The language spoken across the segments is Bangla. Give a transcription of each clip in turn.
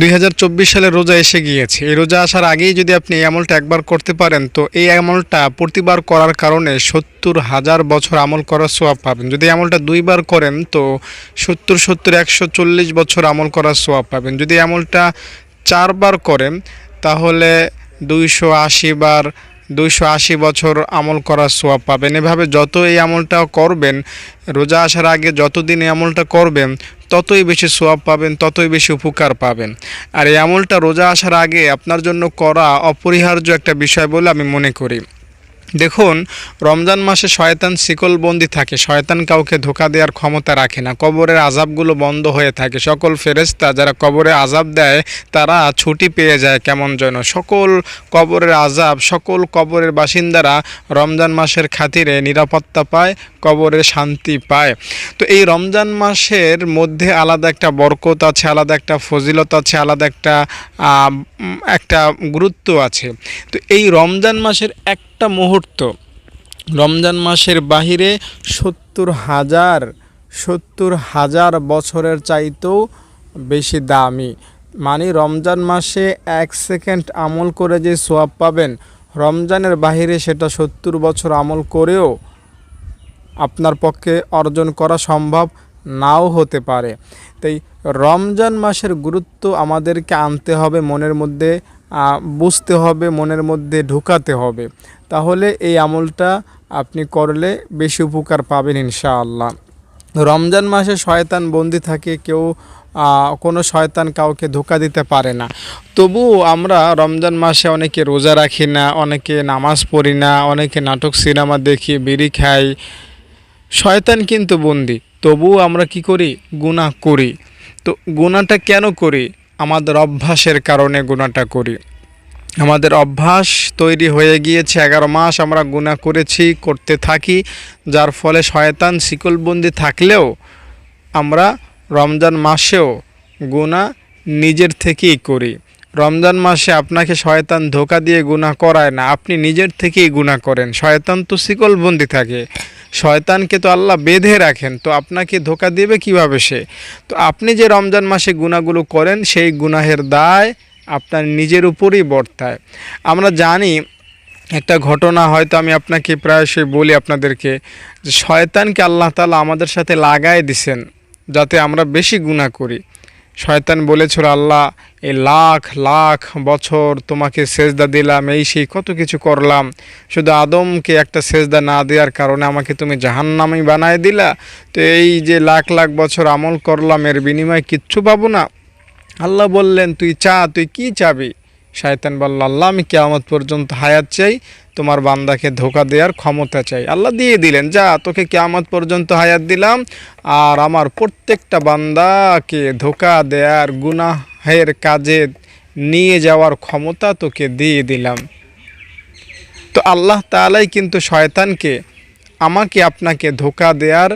দুই হাজার চব্বিশ সালে রোজা এসে গিয়েছে। এই রোজা আসার আগেই যদি আপনি এই আমলটা একবার করতে পারেন, তো এই আমলটা প্রতিবার করার কারণে সত্তর হাজার বছর আমল করার সোয়াব পাবেন। যদি আমলটা দুইবার করেন, তো সত্তর সত্তর, একশো চল্লিশ বছর আমল করার সোয়াব পাবেন। যদি আমলটা চারবার করেন, তাহলে দুইশো আশি বার দুইশো আশি বছর আমল করার সোয়াব পাবেন। এভাবে যত এই আমলটা করবেন, রোজা আসার আগে যতদিন এই আমলটা করবেন, ততই বেশি সোয়াব পাবেন, ততই বেশি উপকার পাবেন। আর এই আমলটা রোজা আসার আগে আপনার জন্য করা অপরিহার্য একটা বিষয় বলে আমি মনে করি। দেখুন, রমজান মাসে শয়তান শিকলবন্দি থাকে। শয়তান কাউকে ধোকা দেওয়ার ক্ষমতা রাখে না। কবরের আজাবগুলো বন্ধ হয়ে থাকে। সকল ফেরেস্তা যারা কবরে আজাব দেয়, তারা ছুটি পেয়ে যায় কেমন যেন। সকল কবরের আজাব সকল কবরের বাসিন্দারা রমজান মাসের খাতিরে নিরাপত্তা পায়, কবরে শান্তি পায়। তো এই রমজান মাসের মধ্যে আলাদা একটা বরকত আছে, আলাদা একটা ফজিলত আছে, আলাদা একটা একটা গুরুত্ব আছে। তো এই রমজান মাসের একটা মুহূর্ত। রমজান মাসের বাহিরে সত্তর হাজার সত্তর হাজার বছরের চাইতেও বেশি দামি। মানে রমজান মাসে এক সেকেন্ড আমল করে যে সোয়াব পাবেন, রমজানের বাহিরে সেটা সত্তর বছর আমল করেও আপনার পক্ষে অর্জন করা সম্ভব নাও হতে পারে। তাই রমজান মাসের গুরুত্ব আমাদেরকে আনতে হবে মনের মধ্যে বুঝতে হবে, মনের মধ্যে ঢুকাতে হবে। তাহলে এই আমলটা আপনি করলে বেশি উপকার পাবেন ইনশাআল্লাহ। রমজান মাসে শয়তান বন্দি থাকে, কেউ কোনো শয়তান কাউকে ধোকা দিতে পারে না। তবুও আমরা রমজান মাসে অনেকে রোজা রাখি না, অনেকে নামাজ পড়ি না, অনেকে নাটক সিনেমা দেখি, বিড়ি খাই। শয়তান কিন্তু বন্দি। তবুও আমরা কি করি? গুনাহ করি। তো গুনাহটা কেন করি? আমাদের অভ্যাসের কারণে গুণাটা করি। আমাদের অভ্যাস তৈরি হয়ে গিয়েছে, এগারো মাস আমরা গুণা করেছি, করতে থাকি, যার ফলে শয়তান শিকলবন্দি থাকলেও আমরা রমজান মাসেও গুণা নিজের থেকেই করি। রমজান মাসে আপনাকে শয়তান ধোকা দিয়ে গুনাহ করায় না। আপনি নিজের থেকেই গুনাহ করেন। শয়তান তো শিকলবন্দি থাকে। শয়তানকে তো আল্লাহ বেঁধে রাখেন। তো আপনাকে ধোকা দেবে কীভাবে সে? তো আপনি যে রমজান মাসে গুণাগুলো করেন, সেই গুনাহের দায় আপনার নিজের উপরই বর্তায়। আমরা জানি, একটা ঘটনা হয়তো আমি আপনাকে প্রায়শই বলি আপনাদেরকে, যে শয়তানকে আল্লাহ তালা আমাদের সাথে লাগায় দিছেন, যাতে আমরা বেশি গুনাহ করি। শয়তান বলেছিল, আল্লাহ, এই লাখ লাখ বছর তোমাকে সেজদা দিলাম, এই সেই কত কিছু করলাম। শুধু আদমকে একটা সেজদা না দেওয়ার কারণে আমাকে তুমি জাহান্নামি বানায় দিলা। তো এই যে লাখ লাখ বছর আমল করলাম, এর বিনিময়ে কিচ্ছু পাবো না। আল্লাহ বললেন, তুই চা, তুই কি চাবি? শায়তান বলল, আল্লাহ, আমি কেয়ামত পর্যন্ত হায়াত চাই তোমার বান্দাকে ধোকা দেওয়ার ক্ষমতা চাই। আল্লাহ দিয়ে দিলেন, যা, তোকে কেয়ামত পর্যন্ত হায়াত দিলাম। আর আমার প্রত্যেকটা বান্দাকে ধোকা দেওয়ার গুনাহের কাজে নিয়ে যাওয়ার ক্ষমতা তোকে দিয়ে দিলাম। তো আল্লাহ তাআলাই কিন্তু শয়তানকে আমাকে আপনাকে ধোকা দেওয়ার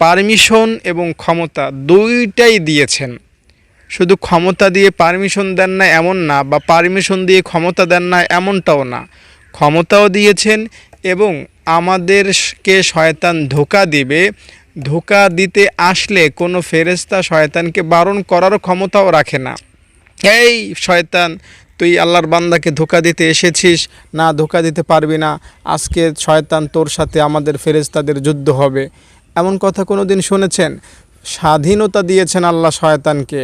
পারমিশন এবং ক্ষমতা দুইটাই দিয়েছেন। শুধু ক্ষমতা দিয়ে পারমিশন দেন না এমন না, বা পারমিশন দিয়ে ক্ষমতা দেন না এমনটাও না। ক্ষমতাও দিয়েছেন এবং আমাদেরকে শয়তান ধোকা দিবে। ধোকা দিতে আসলে কোনো ফেরেস্তা শয়তানকে বারণ করারও ক্ষমতাও রাখে না। এই শয়তান, তুই আল্লাহর বান্দাকে ধোকা দিতে এসেছিস, না ধোকা দিতে পারবি না। আজকে শয়তান তোর সাথে আমাদের ফেরেস্তাদের যুদ্ধ হবে। এমন কথা কোনো দিন শুনেছেন? স্বাধীনতা দিয়েছেন আল্লাহ শয়তানকে।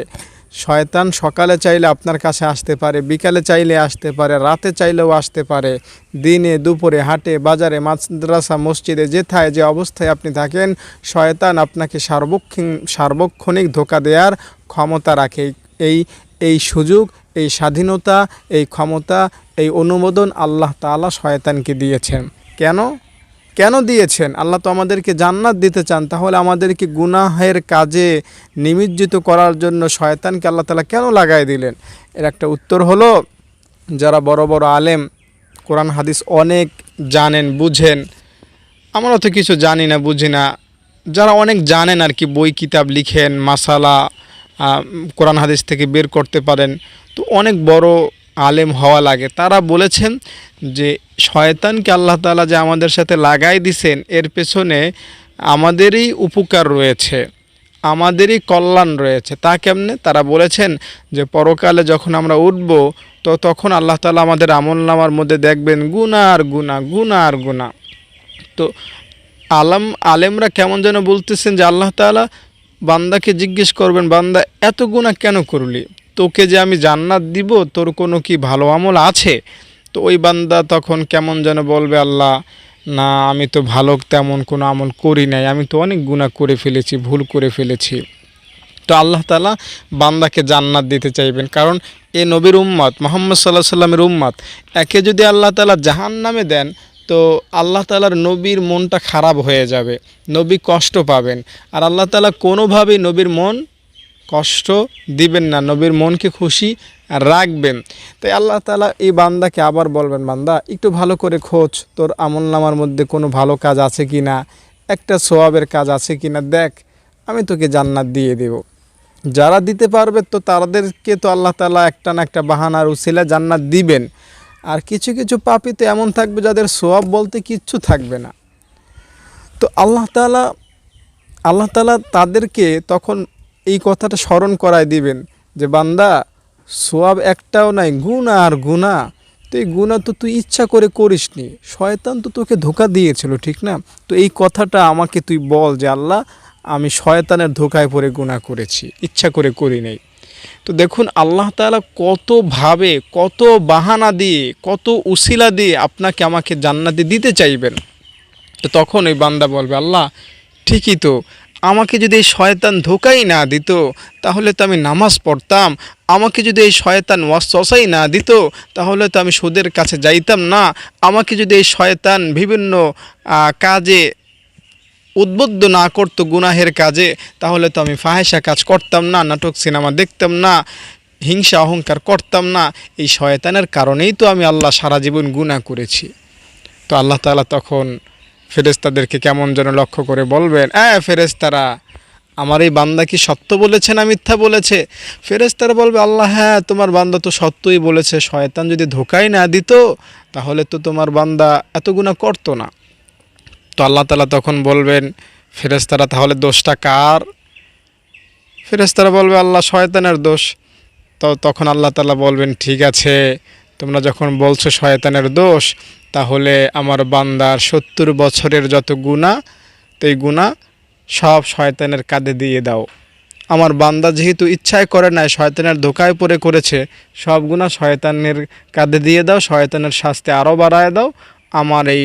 শয়তান সকালে চাইলে আপনার কাছে আসতে পারে, বিকালে চাইলে আসতে পারে, রাতে চাইলেও আসতে পারে। দিনে, দুপুরে, হাটে, বাজারে, মাদ্রাসা, মসজিদে, যেথায় যে অবস্থায় আপনি থাকেন, শয়তান আপনাকে সার্বক্ষণ, সার্বক্ষণিক ধোকা দেওয়ার ক্ষমতা রাখে। এই এই সুযোগ, এই স্বাধীনতা, এই ক্ষমতা, এই অনুমোদন আল্লাহ তাআলা শয়তানকে দিয়েছেন। কেন? কেন দিয়েছেন? আল্লাহ তো আমাদেরকে জান্নাত দিতে চান, তাহলে আমাদেরকে গুনাহের কাজে নিমজ্জিত করার জন্য শয়তানকে আল্লাহ তাআলা কেন লাগাই দিলেন? এর একটা উত্তর হলো, যারা বড় বড় আলেম, কোরআন, হাদিস অনেক জানেন, বুঝেন। আমরা তো কিছু জানি না, বুঝি না। যারা অনেক জানেন আর কি, বই, কিতাব লিখেন, মাসালা কোরআন, হাদিস থেকে বের করতে পারেন, তো অনেক বড় আলেম হওয়া লাগে। তারা বলেছেন যে, শয়তানকে আল্লাহ তাআলা যে আমাদের সাথে লাগাই দিছেন, এর পেছনে আমাদেরই উপকার রয়েছে, আমাদেরই কল্যাণ রয়েছে। তা কেমনে? তারা বলেছেন যে, পরকালে যখন আমরা উঠব, তো তখন আল্লাহ তালা আমাদের আমল নামার মধ্যে দেখবেন গুণা আর গুণা গুণা আর গুণা। তো আলাম, আলেমরা কেমন যেন বলতেছেন যে, আল্লাহ তাআলা বান্দাকে জিজ্ঞেস করবেন, বান্দা, এত গুণা কেন করলি? তোকে যে আমি জান্নাত দিব, তোর কোনো কি ভালো আমল আছে? তো ওই বান্দা তখন কেমন যেন বলবে, আল্লাহ, না, আমি তো ভালো তেমন কোনো আমল করি নাই। আমি তো অনেক গুণা করে ফেলেছি, ভুল করে ফেলেছি। তো আল্লাহ তালা বান্দাকে জান্নাত দিতে চাইবেন। কারণ এ নবীর উম্মত, মোহাম্মদ সাল্লাহ সাল্লামের উম্মত, একে যদি আল্লাহ তালা জাহান নামে দেন, তো আল্লাহ তালার নবীর মনটা খারাপ হয়ে যাবে, নবী কষ্ট পাবেন। আর আল্লাহ তালা কোনোভাবেই নবীর মন কষ্ট দিবেন না, নবীর মনকে খুশি রাখবেন। তাই আল্লাহ তালা এই বান্দাকে আবার বলবেন, বান্দা, একটু ভালো করে খোঁজ, তোর আমল নামার মধ্যে কোনো ভালো কাজ আছে কি না? একটা সোয়াবের কাজ আছে কি না? দেখ, আমি তোকে জান্নাত দিয়ে দেব। যারা দিতে পারবে তো তাদেরকে তো আল্লাহ তালা একটা না একটা বাহানার উসিলা জান্নাত দিবেন। আর কিছু কিছু পাপি তো এমন থাকবে যাদের সোয়াব বলতে কিচ্ছু থাকবে না। তো আল্লাহ তালা আল্লাহ তালা তাদেরকে তখন এই কথাটা স্মরণ করায় দিবেন যে, বান্দা, সোয়াব একটাও নাই গুণা আর গুণা তো এই গুণা তো তুই ইচ্ছা করে করিসনি। শয়তান তো তোকে ধোকা দিয়েছিল, ঠিক না? তো এই কথাটা আমাকে তুই বল যে, আল্লাহ, আমি শয়তানের ধোকায় পড়ে গুণা করেছি, ইচ্ছা করে করি নাই। তো দেখুন, আল্লাহ তাআলা কতভাবে কত বাহানা দিয়ে, কত উসিলা দিয়ে আপনাকে আমাকে জান্নাতে দিতে চাইবেন। তো তখন ওই বান্দা বলবে, আল্লাহ, ঠিকই তো আমাকে যদি এই শয়তান ধোকাই না দিত, তাহলে তো আমি নামাজ পড়তাম। আমাকে যদি এই শয়তান ওয়াসওয়াসাই না দিত, তাহলে তো আমি সুদের কাছে যাইতাম না। আমাকে যদি এই শয়তান বিভিন্ন কাজে উদ্বুদ্ধ না করতো, গুনাহের কাজে, তাহলে তো আমি ফাহেসা কাজ করতাম না, নাটক, সিনেমা দেখতাম না, হিংসা, অহংকার করতাম না। এই শয়তানের কারণেই তো আমি আল্লাহ সারা জীবন গুনাহ করেছি। তো আল্লাহ তাআলা তখন ফেরেশতাদেরকে কেমন যেন লক্ষ্য করে বলবেন হ্যাঁ ফেরেশতারা আমার এই বান্দা কি সত্য বলেছে না মিথ্যা বলেছে? ফেরেশতারা বলবে, আল্লাহ হ্যাঁ তোমার বান্দা তো সত্যই বলেছে, শয়তান যদি ধোকাই না দিত, তাহলে তো তোমার বান্দা এত গুণা করতো না। তো আল্লাহ তালা তখন বলবেন, ফেরেশতারা, তাহলে দোষটা কার? ফেরেশতারা বলবে, আল্লাহ, শয়তানের দোষ। তো তখন আল্লাহ তালা বলবেন, ঠিক আছে তোমরা যখন বলছো শয়তানের দোষ, তাহলে আমার বান্দার সত্তর বছরের যত গুণা তো এই গুণা সব শয়তানের কাঁধে দিয়ে দাও। আমার বান্দা যেহেতু ইচ্ছায় করে নাই, শয়তানের ধোকায় পড়ে করেছে, সব গুণা শয়তানের কাঁধে দিয়ে দাও, শয়তানের শাস্তি আরও বাড়ায় দাও। আমার এই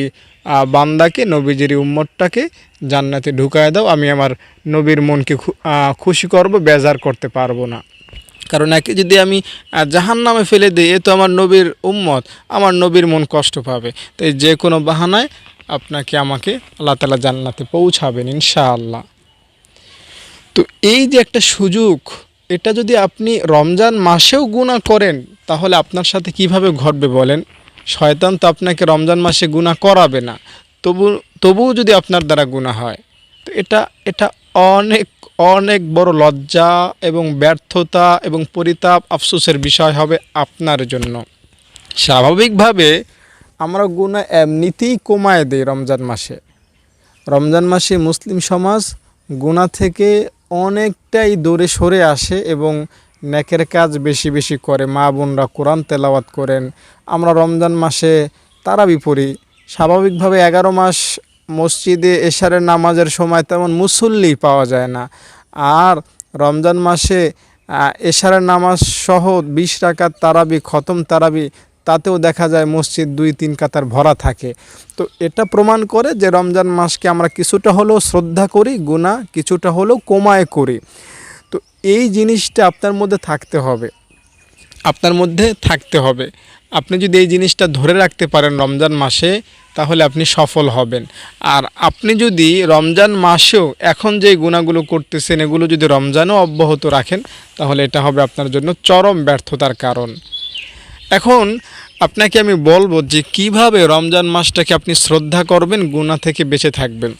বান্দাকে, নবীজির উম্মতটাকে জান্নাতে ঢুকায় দাও। আমি আমার নবীর মনকে খুশি করব, বেজার করতে পারব না। কারণ একে যদি আমি জাহান নামে ফেলে দিই, এ তো আমার নবীর উম্মত, আমার নবীর মন কষ্ট পাবে। তাই যে কোনো বাহানায় আপনাকে, আমাকে আল্লাহ তালা জান্নাতে পৌঁছাবেন ইনশাআল্লাহ। তো এই যে একটা সুযোগ, এটা যদি আপনি রমজান মাসেও গুণা করেন, তাহলে আপনার সাথে কীভাবে ঘটবে বলেন? শয়তান তো আপনাকে রমজান মাসে গুণা করাবে না। তবু, তবুও যদি আপনার দ্বারা গুণা হয়, তো এটা এটা অনেক অনেক বড় লজ্জা এবং ব্যর্থতা এবং পরিতাপ আফসোসের বিষয় হবে আপনার জন্য। স্বাভাবিকভাবে আমরা গুণা এমনিতেই কমায় দেই রমজান মাসে। রমজান মাসে মুসলিম সমাজ গুণা থেকে অনেকটাই দূরে সরে আসে এবং নেকের কাজ বেশি বেশি করে। মা বোনরা কোরআন তেলাওয়াত করেন। আমরা রমজান মাসে তারা বিপরী স্বাভাবিকভাবে এগারো মাস মসজিদে এশারের নামাজের সময় তেমন মুসল্লি পাওয়া যায় না। আর রমজান মাসে এশারের নামাজ সহ বিশ রাকাত তারাবি, খতম তারাবি, তাতেও দেখা যায় মসজিদ দুই, তিন কাতার ভরা থাকে। তো এটা প্রমাণ করে যে রমজান মাসকে আমরা কিছুটা হলেও শ্রদ্ধা করি গুণা কিছুটা হলেও কমায় করি। তো এই জিনিসটা আপনার মধ্যে থাকতে হবে। আপনার মধ্যে থাকতে হবে। আপনি যদি এই জিনিসটা ধরে রাখতে পারেন রমজান মাসে, তাহলে আপনি সফল হবেন। আর আপনি যদি রমজান মাসেও এখন যে গুণাগুলো করতেছেন, এগুলো যদি রমজানও অব্যাহত রাখেন, তাহলে এটা হবে আপনার জন্য চরম ব্যর্থতার কারণ। এখন আপনাকে আমি বলব যে কীভাবে রমজান মাসটাকে আপনি শ্রদ্ধা করবেন গুণা থেকে বেঁচে থাকবেন।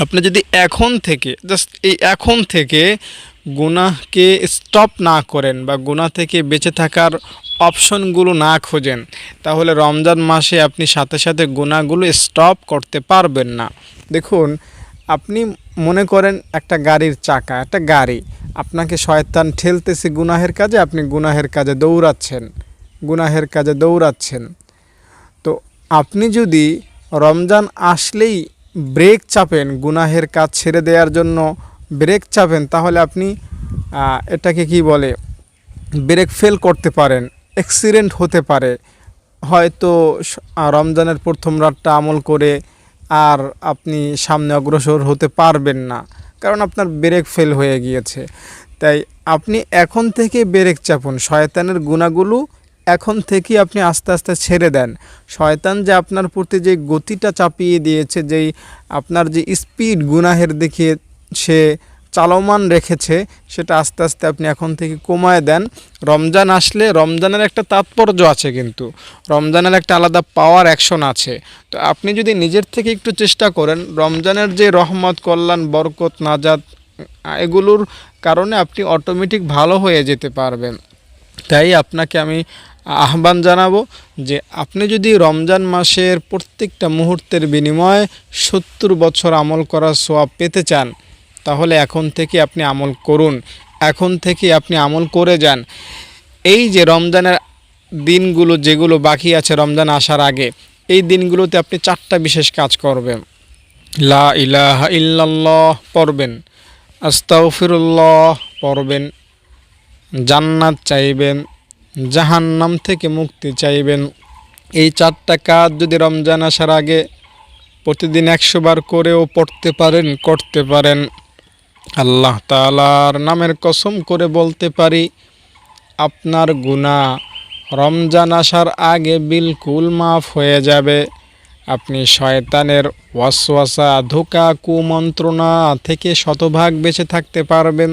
আপনি যদি এখন থেকে জাস্ট এই এখন থেকে গুনাহকে স্টপ না করেন বা গুনাহ থেকে বেঁচে থাকার অপশনগুলো না খোঁজেন, তাহলে রমজান মাসে আপনি সাথে সাথে গুনাহগুলো স্টপ করতে পারবেন না। দেখুন, আপনি মনে করেন একটা গাড়ির চাকা, একটা গাড়ি, আপনাকে শয়তান ঠেলতেছে গুনাহের কাজে, আপনি গুনাহের কাজে দৌড়াচ্ছেন, গুনাহের কাজে দৌড়াচ্ছেন। তো আপনি যদি রমজান আসলেই ব্রেক চাপেন, গুনাহের কাজ ছেড়ে দেওয়ার জন্য ব্রেক চাপেন, তাহলে আপনি এটাকে কি বলে ব্রেক ফেল করতে পারেন। অ্যাক্সিডেন্ট হতে পারে। হয়তো রমজানের প্রথম রাতটা আমল করে আর আপনি সামনে অগ্রসর হতে পারবেন না, কারণ আপনার ব্রেক ফেল হয়ে গিয়েছে। তাই আপনি এখন থেকে ব্রেক চাপুন। শয়তানের গুণাগুলো এখন থেকে আপনি আস্তে আস্তে ছেড়ে দেন। শয়তান যে আপনার প্রতি যে গতিটা চাপিয়ে দিয়েছে, যেই আপনার যে স্পিড গুনাহের দিকে সে চালমান রেখেছে সেটা আস্তে আস্তে আপনি এখন থেকে কমায় দেন। রমজান আসলে রমজানের একটা তাৎপর্য আছে কিন্তু। রমজানের একটা আলাদা পাওয়ার অ্যাকশন আছে। তো আপনি যদি নিজের থেকে একটু চেষ্টা করেন রমজানের যে রহমত কল্যাণ বরকত আহ, এগুলোর কারণে আপনি অটোমেটিক ভালো হয়ে যেতে পারবেন। তাই আপনাকে আমি আহ্বান জানাব যে আপনি যদি রমজান মাসের প্রত্যেকটা মুহূর্তের বিনিময়ে সত্তর বছর আমল করার সোয়াব পেতে চান তাহলে এখন থেকে আপনি আমল করুন। এখন থেকে আপনি আমল করে যান। এই যে রমজানের দিনগুলো যেগুলো বাকি আছে রমজান আসার আগে, এই দিনগুলোতে আপনি চারটা বিশেষ কাজ করবেন। লা ইলাহা ইল্লাল্লাহ পড়বেন, আস্তাগফিরুল্লাহ পড়বেন, জান্নাত চাইবেন, জাহান্নাম থেকে মুক্তি চাইবেন। এই চারটা কাজ যদি রমজান আসার আগে প্রতিদিন একশো বার করেও পড়তে পারেন, করতে পারেন। আল্লাহ তালার নামের কসম করে বলতে পারি, আপনার গুণা রমজান আসার আগে বিলকুল মাফ হয়ে যাবে। আপনি শয়তানের ওয়াসওয়াসা, ধোকা, কুমন্ত্রণা থেকে শতভাগ বেঁচে থাকতে পারবেন।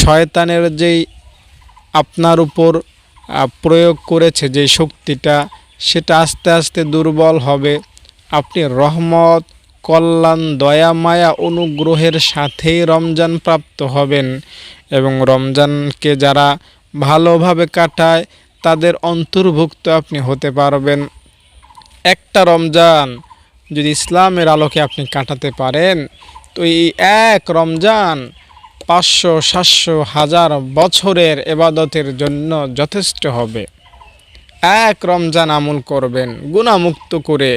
শয়তানের যেই আপনার উপর প্রয়োগ করেছে যে শক্তিটা, সেটা আস্তে আস্তে দুর্বল হবে। আপনি রহমত কল্যাণ, দয়া, মায়া অনুগ্রহের সাথেই রমজান প্রাপ্ত হবেন এবং রমজানকে যারা ভালোভাবে কাটায়, তাদের অন্তর্ভুক্ত আপনি হতে পারবেন। একটা রমজান যদি ইসলামের আলোকে আপনি কাটাতে পারেন, তো এই এক রমজান পাঁচশো, সাতশো, হাজার বছরের এবাদতের জন্য যথেষ্ট হবে। এক রমজান আমল করবেন গুণামুক্ত করে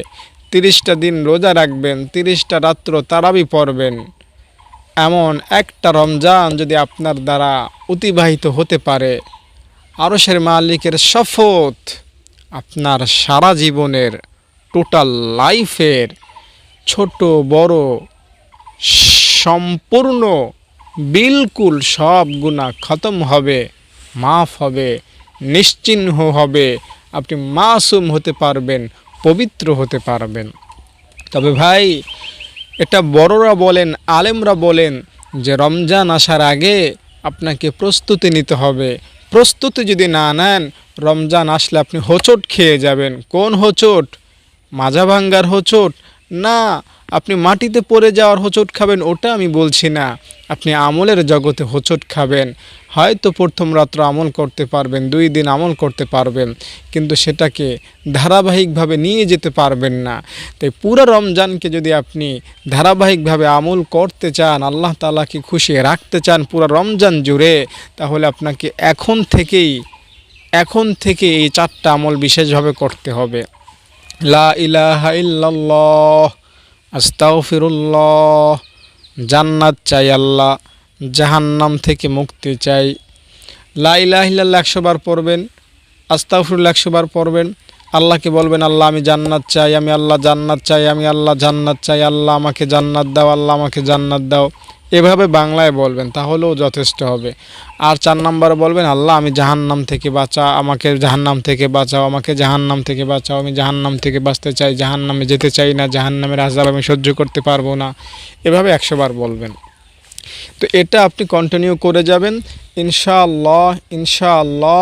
তিরিশটা দিন রোজা রাখবেন, তিরিশটা রাত্র তারাবি পড়বেন। এমন একটা রমজান যদি আপনার দ্বারা অতিবাহিত হতে পারে, আরশের মালিকের শপথ আপনার সারা জীবনের টোটাল লাইফের ছোট, বড়, সম্পূর্ণ, বিলকুল সব গুণা খতম হবে, মাফ হবে, নিশ্চিহ্ন হবে, আপনি মাসুম হতে পারবেন। পবিত্র হতে পারবেন। তবে ভাই, এটা বড়রা বলেন, আলেমরা বলেন যে রমজান আসার আগে আপনাকে প্রস্তুতি নিতে হবে। প্রস্তুতি যদি না নেন, রমজান আসলে আপনি হোঁচট খেয়ে যাবেন। কোন হোঁচট? মাজা ভাঙ্গার হোঁচট? না, আপনি মাটিতে পড়ে যাওয়ার হোঁচট খাবেন, ওটা আমি বলছি না। আপনি আমলের জগতে হোঁচট খাবেন। হয়তো প্রথম রাত্র আমল করতে পারবেন, দুই দিন আমল করতে পারবেন, কিন্তু সেটাকে ধারাবাহিকভাবে নিয়ে যেতে পারবেন না। তাই পুরো রমজানকে যদি আপনি ধারাবাহিকভাবে আমল করতে চান, আল্লাহ তালাকে খুশি রাখতে চান পুরো রমজান জুড়ে, তাহলে আপনাকে এখন থেকেই, এখন থেকে এই চারটা আমল বিশেষভাবে করতে হবে। লা ইলাহা জান্নাত চাই আল্লাহ। জাহান্নাম থেকে মুক্তি চাই। লা ইলাহা ইল্লাল্লাহ একশো বার পড়বেন, আস্তাগফিরুল্লাহ একশো বার পড়বেন। আল্লাহকে বলবেন, আল্লাহ, আমি জান্নাত চাই, আমি আল্লাহ জান্নাত চাই, আমি আল্লাহ জান্নাত চাই, আল্লাহ আমাকে জান্নাত দাও, আল্লাহ আমাকে জান্নাত দাও। এভাবে বাংলায় বলবেন, তাহলেও যথেষ্ট হবে। আর চার নম্বরে বলবেন, আল্লাহ, আমি জাহান্নাম থেকে বাঁচা, আমাকে জাহান্নাম থেকে বাঁচাও, আমাকে জাহান্নাম থেকে বাঁচাও, আমি জাহান্নাম থেকে বাঁচতে চাই, জাহান্নামে যেতে চাই না, জাহান্নামের আজাব আমি সহ্য করতে পারব না। এভাবে একশোবার বলবেন। তো এটা আপনি কন্টিনিউ করে যাবেন। ইনশাআল্লাহ ইনশাআল্লাহ,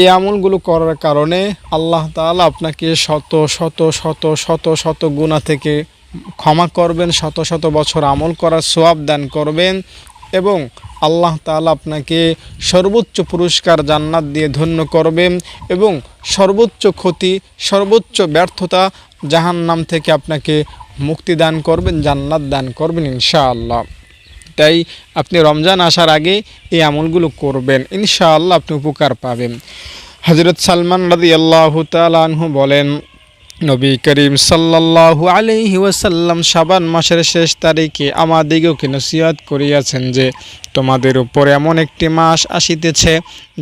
এই আমলগুলো করার কারণে আল্লাহ তাআলা আপনাকে শত শত শত শত শত গুণা থেকে ক্ষমা করবেন, শত শত বছর আমল করার সোয়াব দান করবেন এবং আল্লাহ তাআলা আপনাকে সর্বোচ্চ পুরস্কার জান্নাত দিয়ে ধন্য করবেন এবং সর্বোচ্চ ক্ষতি, সর্বোচ্চ ব্যর্থতা জাহান্নাম থেকে আপনাকে মুক্তি দান করবেন, জান্নাত দান করবেন ইনশাআল্লাহ। তাই আপনি রমজান আসার আগে এই আমলগুলো করবেন, ইনশাআল্লাহ আপনি উপকার পাবেন। হজরত সালমান রাদি আল্লাহ তালহু বলেন, নবী করিম সাল্লাল্লাহু আলাইহি ওয়াসাল্লাম শাবান মাসের শেষ তারিখে আমাদিগকে নসিহত করিয়াছেন যে, তোমাদের উপর এমন একটি মাস আসিতেছে,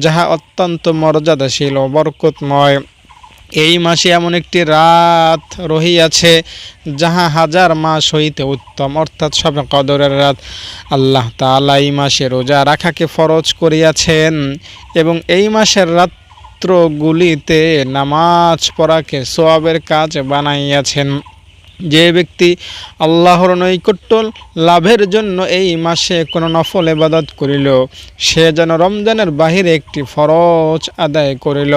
যাহা অত্যন্ত মর্যাদাশীল ও বরকতময়। এই মাসে এমন একটি রাত রহিয়াছে যাহা হাজার মাস হইতে উত্তম। অর্থাৎ সবে কদরের রাত। আল্লাহ তালা এই মাসে রোজা রাখাকে ফরজ করিয়াছেন এবং এই মাসের রাত্রগুলিতে নামাজ পড়াকে সোয়াবের কাজ বানাইয়াছেন। যে ব্যক্তি আল্লাহর নৈকট্য লাভের জন্য এই মাসে কোনো নফল এবাদত করিল, সে যেন রমজানের বাহিরে একটি ফরজ আদায় করিল।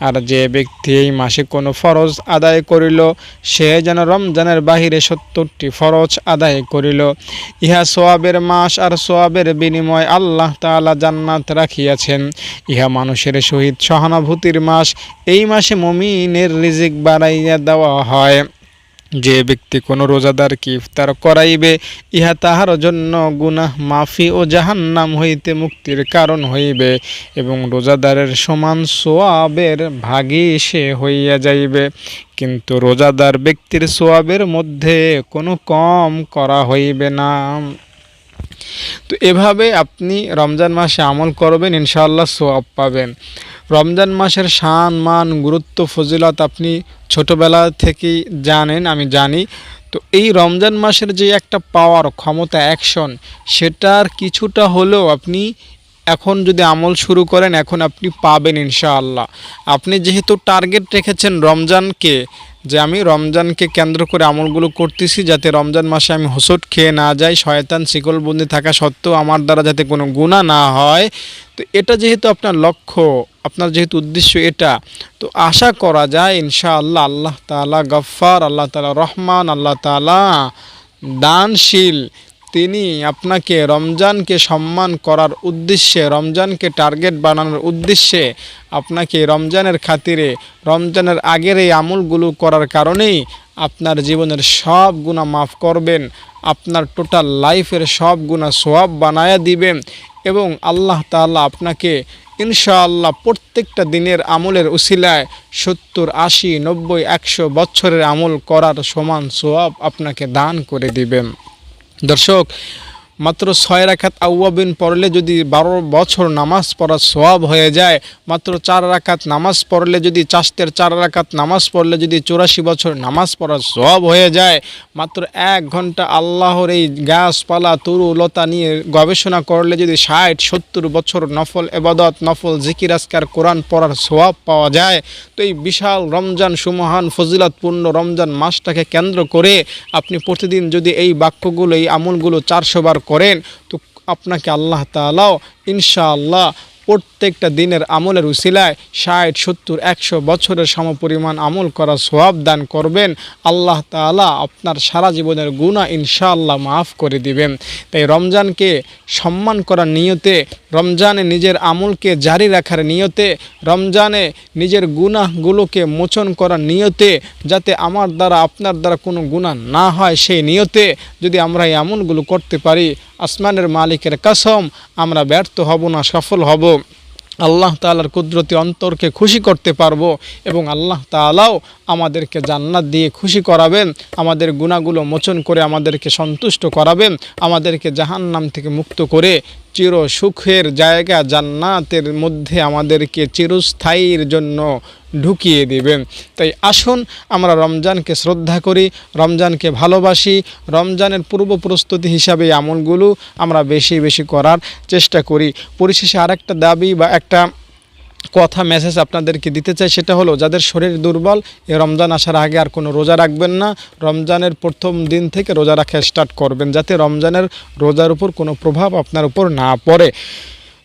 আর যে ব্যক্তি এই মাসে কোনো ফরজ আদায় করিল, সে যেন রমজানের বাহিরে সত্তরটি ফরজ আদায় করিল। ইহা সোয়াবের মাস আর সোয়াবের বিনিময় আল্লাহ তাআলা জান্নাত রাখিয়াছেন। ইহা মানুষের সহিত সহানুভূতির মাস, এই মাসে মমিনের রিজিক বাড়াইয়া দেওয়া হয়। যে ব্যক্তি কোনো রোজাদারকে ইফতার করাইবে, ইহা তাহার জন্য গুনাহ মাফি ও জাহান্নাম হইতে মুক্তির কারণ হইবে এবং রোজাদারের সমান সোয়াবের ভাগী সে হইয়া যাইবে। কিন্তু রোজাদার ব্যক্তির সোয়াবের মধ্যে কোনো কম করা হইবে না। তো এভাবে আপনি রমজান মাসে আমল করবেন, ইনশাআল্লাহ সোয়াব পাবেন। রমজান মাসের শান, মান, গুরুত্ব, ফজিলত আপনি ছোটবেলা থেকেই জানেন, আমি জানি। তো এই রমজান মাসের যে একটা পাওয়ার ক্ষমতা অ্যাকশন সেটার কিছুটা হলেও আপনি এখন যদি আমল শুরু করেন, এখন আপনি পাবেন ইনশাআল্লাহ। আপনি যেহেতু টার্গেট রেখেছেন রমজানকে যে আমি রমজানকে কেন্দ্র করে আমলগুলো করতেছি যাতে রমজান মাসে আমি হোসট খেয়ে না যাই, শয়তান শিকলবন্দি থাকা সত্ত্বেও আমার দ্বারা যাতে কোনো গুণা না হয়। তো এটা যেহেতু আপনার লক্ষ্য, আপনার যেহেতু উদ্দেশ্য এটা, তো আশা করা যায় ইনশাআল্লাহ আল্লাহ তালা গফ্ফার, আল্লাহ তালা রহমান, আল্লাহ তালা দানশীল। তিনি আপনাকে রমজানকে সম্মান করার উদ্দেশ্যে, রমজানকে টার্গেট বানানোর উদ্দেশ্যে আপনাকে রমজানের খাতিরে, রমজানের আগের এই আমলগুলো করার কারণেই আপনার জীবনের সব গুণা মাফ করবেন, আপনার টোটাল লাইফের সব গুণা সোয়াব বানায়া দিবেন এবং আল্লাহ তাআলা আপনাকে ইনশাআল্লাহ প্রত্যেকটা দিনের আমলের উসিলায় সত্তর, আশি, নব্বই, একশো বছরের আমল করার সমান সোয়াব আপনাকে দান করে দিবেন। দর্শক মাত্র ছয় রাখাত আউয়াবিন পড়লে যদি বারো বছর নামাজ পড়ার সোয়াব হয়ে যায়, মাত্র চার রাখাত নামাজ পড়লে যদি চাষতের চার রাখাত নামাজ পড়লে যদি চৌরাশি বছর নামাজ পড়ার সোয়াব হয়ে যায়, মাত্র এক ঘণ্টা আল্লাহর এই গাছপালা, তরু, লতা নিয়ে গবেষণা করলে যদি ষাট, সত্তর বছর নফল এবাদত, নফল জিকির, আজকার কোরআন পড়ার সোয়াব পাওয়া যায়। তো এই বিশাল রমজান সুমহান, ফজিলতপূর্ণ রমজান মাসটাকে কেন্দ্র করে আপনি প্রতিদিন যদি এই বাক্যগুলো, এই আমলগুলো চারশো বার করেন, তো আপনাকে আল্লাহ তালাও ইনশাআল্লাহ প্রত্যেকটা দিনের আমলের উসিলায় ষাট, সত্তর, একশো বছরের সমপরিমাণ আমল করা সোয়াব দান করবেন। আল্লাহ তালা আপনার সারা জীবনের গুণা ইনশাআল্লাহ মাফ করে দিবেন। তাই রমজানকে সম্মান করার নিয়তে রমজানে নিজের আমলকে জারি রাখার নিয়তে, রমজানে নিজের গুনাহগুলোকে মোচন করার নিয়তে, যাতে আমার দ্বারা, আপনার দ্বারা কোনো গুনাহ না হয় সেই নিয়তে যদি আমরা এই আমলগুলো করতে পারি, আসমানের মালিকের কসম, আমরা ব্যর্থ হব না, সফল হব। আল্লাহ তালার কুদরতি অন্তরকে খুশি করতে পারব এবং আল্লাহ তাআলাও আমাদেরকে জান্নাত দিয়ে খুশি করাবেন, আমাদের গুণাগুলো মোচন করে আমাদেরকে সন্তুষ্ট করাবেন, আমাদেরকে জাহান্নাম থেকে মুক্ত করে চির সুখের জায়গা জান্নাতের মধ্যে আমাদেরকে চিরস্থায়ীর জন্য ঢুকিয়ে দিবেন। তাই আসুন, আমরা রমজানকে শ্রদ্ধা করি, রমজানকে ভালোবাসি, রমজানের পূর্ব প্রস্তুতি হিসাবে আমলগুলো আমরা বেশি বেশি করার চেষ্টা করি। পরিশেষে আরেকটা দাবি বা একটা কথা মেসেজ আপনাদেরকে দিতে চাই সেটা হলো, যাদের শরীর দুর্বল এ রমজান আসার আগে আর কোনো রোজা রাখবেন না। রমজানের প্রথম দিন থেকে রোজা রাখা স্টার্ট করবেন, যাতে রমজানের রোজার উপর কোনো প্রভাব আপনার উপর না পড়ে।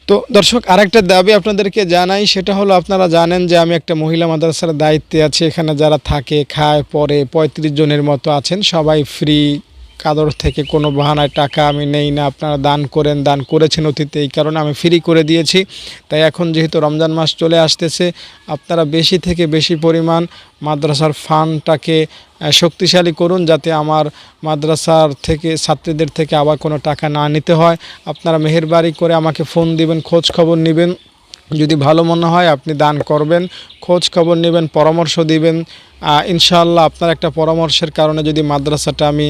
তো দর্শক, আরেকটা দাবি আপনাদেরকে জানাই, সেটা হলো আপনারা জানেন যে আমি একটা মহিলা মাদ্রাসার দায়িত্বে আছি, এখানে যারা থাকে, খায় পরে পঁয়ত্রিশ জনের মতো আছেন, সবাই ফ্রি কাদর থেকে কোনো বাহানায় টাকা আমি নেই না, আপনারা দান করেন, দান করেছেন অতীতে, এই কারণে আমি ফ্রি করে দিয়েছি। তাই এখন যেহেতু রমজান মাস চলে আসতেছে, আপনারা বেশি থেকে বেশি পরিমাণ মাদ্রাসার ফান্ডটাকে শক্তিশালী করুন যাতে আমার মাদ্রাসার থেকে, ছাত্রীদের থেকে আবার কোনো টাকা না নিতে হয়। আপনারা মেহেরবাড়ি করে আমাকে ফোন দিবেন খোঁজ খবর নেবেন। যদি ভালো মনে হয় আপনি দান করবেন খোঁজ খবর নেবেন, পরামর্শ দিবেন। ইনশাআল্লাহ আপনার একটা পরামর্শের কারণে যদি মাদ্রাসাটা আমি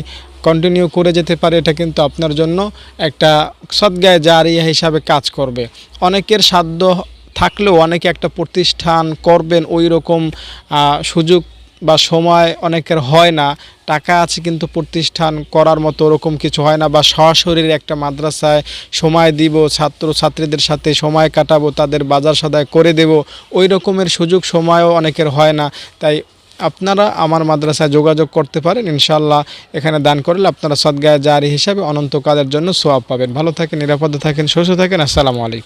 কন্টিনিউ করে যেতে পারি, এটা কিন্তু আপনার জন্য একটা সদ্গায় জারিয়া হিসাবে কাজ করবে। অনেকের সাধ্য থাকলেও অনেকে একটা প্রতিষ্ঠান করবেন ওই রকম সুযোগ বা সময় অনেকের হয় না। টাকা আছে কিন্তু প্রতিষ্ঠান করার মতো ওরকম কিছু হয় না বা সরাসরি একটা মাদ্রাসায় সময় দিব, ছাত্র ছাত্রীদের সাথে সময় কাটাবো, তাদের বাজার সদায় করে দেব, ওই রকমের সুযোগ সময়ও অনেকের হয় না। তাই আপনারা আমার মাদ্রাসায় যোগাযোগ করতে পারেন। ইনশাল্লাহ এখানে দান করলে আপনারা সদ্গায় জারি হিসাবে অনন্তকালের জন্য সোয়াব পাবেন। ভালো থাকেন, নিরাপদে থাকেন, সুস্থ থাকেন। আসসালামু আলাইকুম।